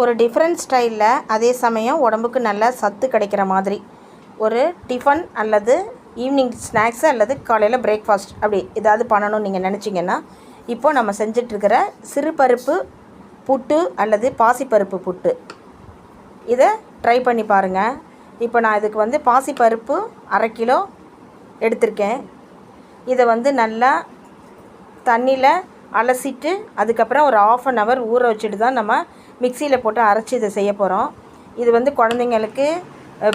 ஒரு டிஃப்ரெண்ட் ஸ்டைலில் அதே சமயம் உடம்புக்கு நல்ல சத்து கிடைக்கிற மாதிரி. ஒரு டிஃபன் அல்லது ஈவினிங் ஸ்நாக்ஸு அல்லது காலையில் பிரேக்ஃபாஸ்ட் அப்படி ஏதாவது பண்ணணும்னு நீங்கள் நினச்சிங்கன்னா இப்போது நம்ம செஞ்சிட்ருக்கிற சிறுபருப்பு புட்டு அல்லது பாசிப்பருப்பு புட்டு. இதை ட்ரை பண்ணி பாருங்கள் இப்போ நான் இதுக்கு வந்து பாசிப்பருப்பு அரை கிலோ எடுத்திருக்கேன். இதை வந்து நல்லா தண்ணியில் அலசிட்டு அதுக்கப்புறம் ஒரு ஆஃப் அன் ஹவர் ஊற வச்சுட்டு தான் நம்ம மிக்சியில் போட்டு அரைச்சி இதை செய்ய போகிறோம் இது வந்து குழந்தைங்களுக்கு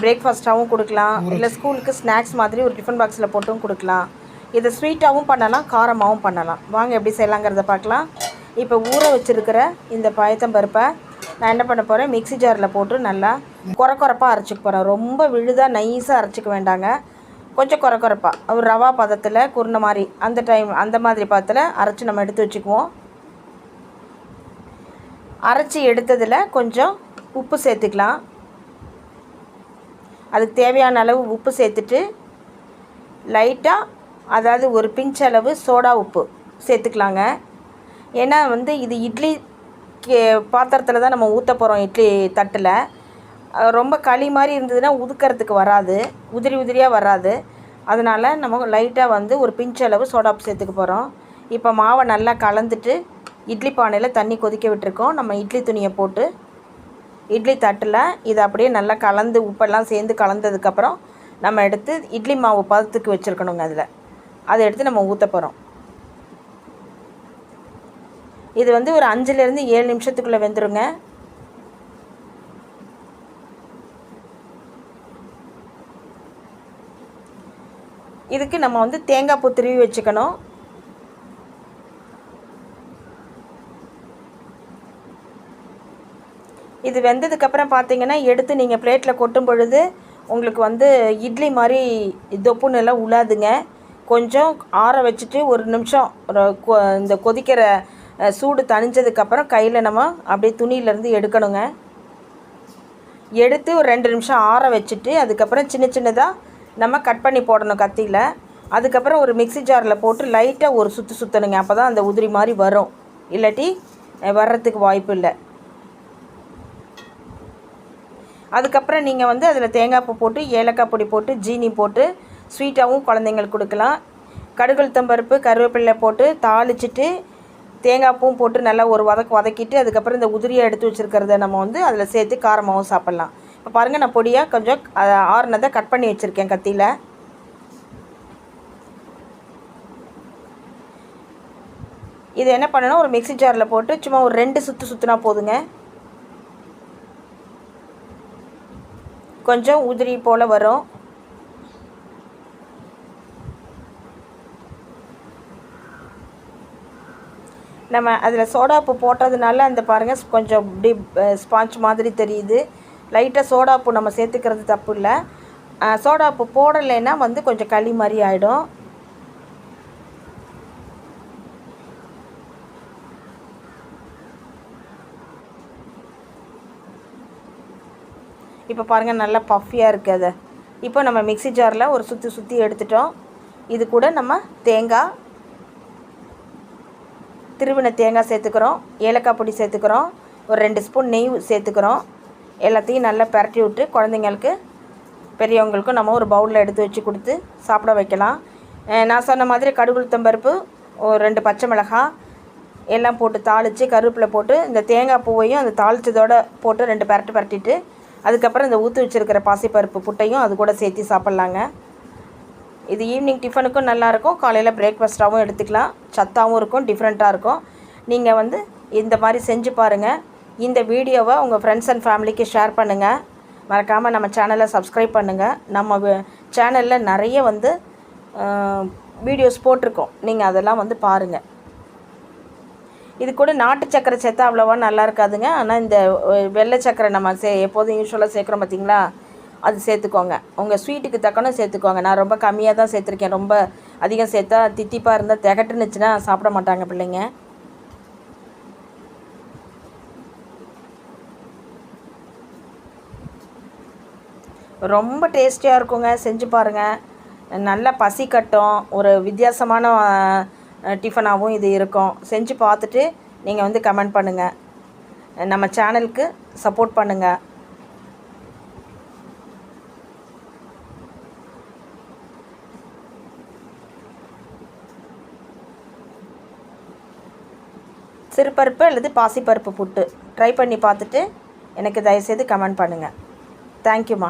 பிரேக்ஃபாஸ்ட்டாகவும் கொடுக்கலாம். இல்லை ஸ்கூலுக்கு ஸ்நாக்ஸ் மாதிரி ஒரு டிஃபன் பாக்ஸில் போட்டும் கொடுக்கலாம். இதை ஸ்வீட்டாகவும் பண்ணலாம் காரமாகவும் பண்ணலாம். வாங்க எப்படி செய்யலாங்கிறத பார்க்கலாம். இப்போ ஊற வச்சுருக்கிற இந்த பயத்தம்பருப்பை நான் என்ன பண்ண போகிறேன் மிக்ஸி ஜாரில் போட்டு நல்லா குறை குறைப்பாக அரைச்சிக்க போகிறேன் ரொம்ப விழுதாக நைஸாக அரைச்சிக்க வேண்டாங்க. கொஞ்சம் குறை குறைப்பாக ஒரு ரவா பதத்தில் குருணை மாதிரி அந்த டைம் அந்த மாதிரி பதத்தில் அரைச்சி நம்ம எடுத்து வச்சுக்குவோம். அரைச்சி எடுத்ததில் கொஞ்சம் உப்பு சேர்த்துக்கலாம். அதுக்கு தேவையான அளவு உப்பு சேர்த்துட்டு லைட்டாக அதாவது ஒரு பிஞ்ச் அளவு சோடா உப்பு சேர்த்துக்கலாங்க. ஏன்னா வந்து இது இட்லி கே பாத்திரத்தில் தான் நம்ம ஊற்ற போகிறோம் இட்லி தட்டில். ரொம்ப களி மாதிரி இருந்ததுன்னா உதுக்கிறதுக்கு வராது. உதிரி உதிரியாக வராது. அதனால் நம்ம லைட்டாக வந்து ஒரு பிஞ்ச் அளவு சோடா உப்பு சேர்த்துக்க போகிறோம் இப்போ மாவை நல்லா கலந்துட்டு இட்லி பானையில் தண்ணி கொதிக்க விட்டுருக்கோம். நம்ம இட்லி துணியை போட்டு இட்லி தட்டில் இதை அப்படியே நல்லா கலந்து உப்பெல்லாம் சேர்ந்து கலந்ததுக்கப்புறம் நம்ம எடுத்து இட்லி மாவு பதத்துக்கு வச்சுருக்கணுங்க அதில். அதை எடுத்து நம்ம ஊற்ற போகிறோம் இது வந்து ஒரு அஞ்சுலேருந்து ஏழு நிமிஷத்துக்குள்ளே வெந்துருங்க. இதுக்கு நம்ம வந்து தேங்காய் பூ திருவி வச்சுக்கணும். இது வெந்ததுக்கப்புறம் பார்த்தீங்கன்னா எடுத்து நீங்கள் பிளேட்டில் கொட்டும் பொழுது உங்களுக்கு வந்து இட்லி மாதிரி தொப்புன்னு எல்லாம் உழாதுங்க கொஞ்சம் ஆற வச்சுட்டு ஒரு நிமிஷம் கொ- இந்த கொதிக்கிற சூடு தணிஞ்சதுக்கப்புறம் கையில் நம்ம அப்படியே துணியிலேருந்து எடுக்கணுங்க. எடுத்து ஒரு ரெண்டு நிமிஷம் ஆற வச்சுட்டு அதுக்கப்புறம் சின்ன சின்னதாக நம்ம கட் பண்ணி போடணும் கத்தியில். அதுக்கப்புறம் ஒரு மிக்ஸி ஜாரில் போட்டு லைட்டாக ஒரு சுற்று சுற்றணுங்க அப்போ தான் அந்த உதிரி மாதிரி வரும். இல்லாட்டி வர்றதுக்கு வாய்ப்பு இல்லை. அதுக்கப்புறம் நீங்கள் வந்து அதில் தேங்காய் பூ போட்டு ஏலக்காய் பொடி போட்டு ஜீனி போட்டு ஸ்வீட்டாகவும் குழந்தைங்களுக்கு கொடுக்கலாம். கடுகுளுத்தம்பருப்பு கருவேப்பிலை போட்டு தாளிச்சிட்டு தேங்காய் பூவும் போட்டு நல்லா ஒரு வதக்கு வதக்கிட்டு அதுக்கப்புறம் இந்த உதிரியை எடுத்து வச்சுருக்கிறத நம்ம வந்து அதில் சேர்த்து காரமாகவும் சாப்பிட்லாம். இப்போ பாருங்கள் நான் பொடியாக கொஞ்சம் ஆறுனதை கட் பண்ணி வச்சுருக்கேன் கத்தியில். இது என்ன பண்ணணும்? ஒரு மிக்ஸி ஜாரில் போட்டு சும்மா ஒரு ரெண்டு சுற்று சுற்றுனா போதுங்க. கொஞ்சம் உதிரி போல் வரும். நம்ம அதில் சோடாப்பு போட்டதுனால அந்த பாருங்கள் கொஞ்சம் இப்படி ஸ்பாஞ்ச் மாதிரி தெரியுது. லைட்டாக சோடாப்பு நம்ம சேர்த்துக்கிறது தப்பு இல்லை. சோடாப்பு போடலைன்னா வந்து கொஞ்சம் களி மாதிரி ஆகிடும் இப்போ பாருங்கள் நல்லா பஃபியாக இருக்குது அது. இப்போ நம்ம மிக்ஸி ஜாரில் ஒரு சுற்றி சுற்றி எடுத்துட்டோம். இது கூட நம்ம தேங்காய் திருவின தேங்காய் சேர்த்துக்கிறோம் ஏலக்காய் பொடி சேர்த்துக்கிறோம் ஒரு ரெண்டு ஸ்பூன் நெய் சேர்த்துக்கிறோம். எல்லாத்தையும் நல்லா பரட்டி விட்டு குழந்தைங்களுக்கு பெரியவங்களுக்கும் நம்ம ஒரு பவுலில் எடுத்து வச்சு கொடுத்து சாப்பிட வைக்கலாம். நான் சொன்ன மாதிரி கடுகுளுத்தம்பருப்பு ஒரு ரெண்டு பச்சை மிளகாய் எல்லாம் போட்டு தாளித்து கருவேப்பிலை போட்டு இந்த தேங்காய் பூவையும் அந்த தாளித்ததோடு போட்டு ரெண்டு பரட்டு பரட்டிட்டு அதுக்கப்புறம் இந்த ஊற்றி வச்சுருக்கிற பாசிப்பருப்பு புட்டையும் அது கூட சேர்த்து சாப்பிட்லாங்க. இது ஈவினிங் டிஃபனுக்கும் நல்லாயிருக்கும். காலையில் பிரேக்ஃபாஸ்ட்டாகவும் எடுத்துக்கலாம். சத்தாகவும் இருக்கும் டிஃப்ரெண்ட்டாக இருக்கும். நீங்கள் வந்து இந்த மாதிரி செஞ்சு பாருங்கள் இந்த வீடியோவை உங்கள் ஃப்ரெண்ட்ஸ் அண்ட் ஃபேமிலிக்கு ஷேர் பண்ணுங்கள் மறக்காமல் நம்ம சேனலை சப்ஸ்கிரைப் பண்ணுங்கள் நம்ம சேனலில் நிறைய வந்து வீடியோஸ் போட்டிருக்கோம். நீங்கள் அதெல்லாம் வந்து பாருங்கள் இது கூட நாட்டு சக்கரை சேர்த்தா அவ்வளோவா நல்லா இருக்காதுங்க. ஆனால் இந்த வெள்ளை சக்கரை நம்ம சே எப்போதும் யூஸ்வலாக சேர்க்குறோம் பார்த்தீங்களா அது சேர்த்துக்கோங்க. உங்கள் ஸ்வீட்டுக்கு தக்கன சேர்த்துக்கோங்க. நான் ரொம்ப கம்மியாக தான் சேர்த்துருக்கேன். ரொம்ப அதிகம் சேர்த்தா தித்திப்பாக இருந்தால் திகட்டுனுச்சுன்னா சாப்பிட மாட்டாங்க பிள்ளைங்க. ரொம்ப டேஸ்டியாக இருக்குங்க. செஞ்சு பாருங்கள் நல்லா பசி கட்டும் ஒரு வித்தியாசமான டிஃபனாகவும் இது இருக்கும். செஞ்சு பார்த்துட்டு நீங்கள் வந்து கமெண்ட் பண்ணுங்கள் நம்ம சேனலுக்கு சப்போர்ட் பண்ணுங்கள் சிறுபருப்பு அல்லது பாசிப்பருப்பு புட்டு. ட்ரை பண்ணி பார்த்துட்டு எனக்கு தயவுசெய்து கமெண்ட் பண்ணுங்கள் தேங்க்யூம்மா